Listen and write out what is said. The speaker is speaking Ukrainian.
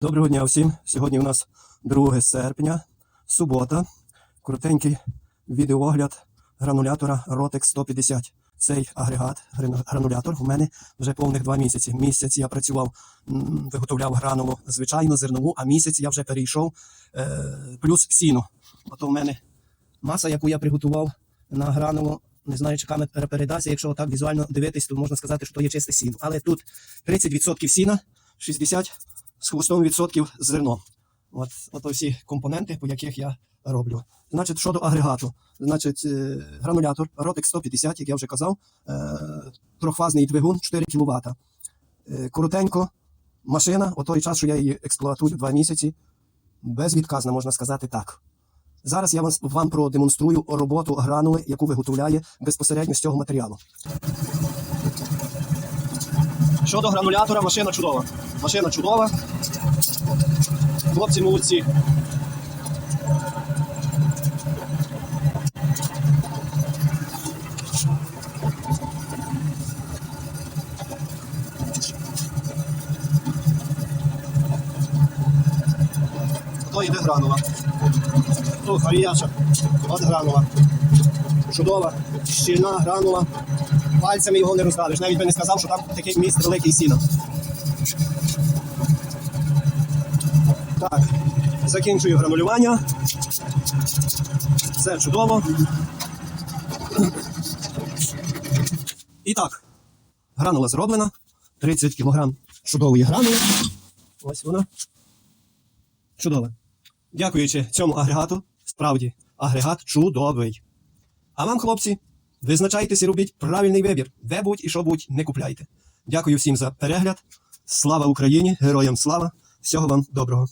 Доброго дня всім. Сьогодні у нас 2 серпня, субота. Коротенький відеоогляд гранулятора Rotex 150. Цей агрегат, гранулятор, у мене вже повних два місяці. Місяць я працював, виготовляв гранулу звичайно зернову, а місяць я вже перейшов е, плюс сіно. Ото в мене маса, яку я приготував на гранулу. Не знаю, чи камера передасть. Якщо так візуально дивитись, то можна сказати, що є чисте сіно. Але тут 30% сіна, 60 з хвостом відсотків зерно. От, от всі компоненти, по яких я роблю. Значить, щодо агрегату, значить, е, гранулятор Rotex 150, як я вже казав, е, трьохфазний двигун 4 кВт. Е, коротенько, машина, о той час, що я її експлуатую два місяці, безвідказна, можна сказати так. Зараз я вам продемонструю роботу гранули, яку виготовляє безпосередньо з цього матеріалу. Щодо гранулятора, машина чудова. Машина чудова. Хлопці молодці. То йде гранула. То гаряча. Гранула. Чудова, щільна гранула. Пальцями його не роздавиш. Навіть би не сказав, що там такий міст великий сіна. Так, закінчую гранулювання. Все чудово. І так, гранула зроблена. 30 кг чудової гранули. Ось вона. Чудова. Дякуючи цьому агрегату, справді, агрегат чудовий. А вам, хлопці, визначайтеся і робіть правильний вибір. Де будь і що будь, не купляйте. Дякую всім за перегляд. Слава Україні! Героям слава! Всього вам доброго!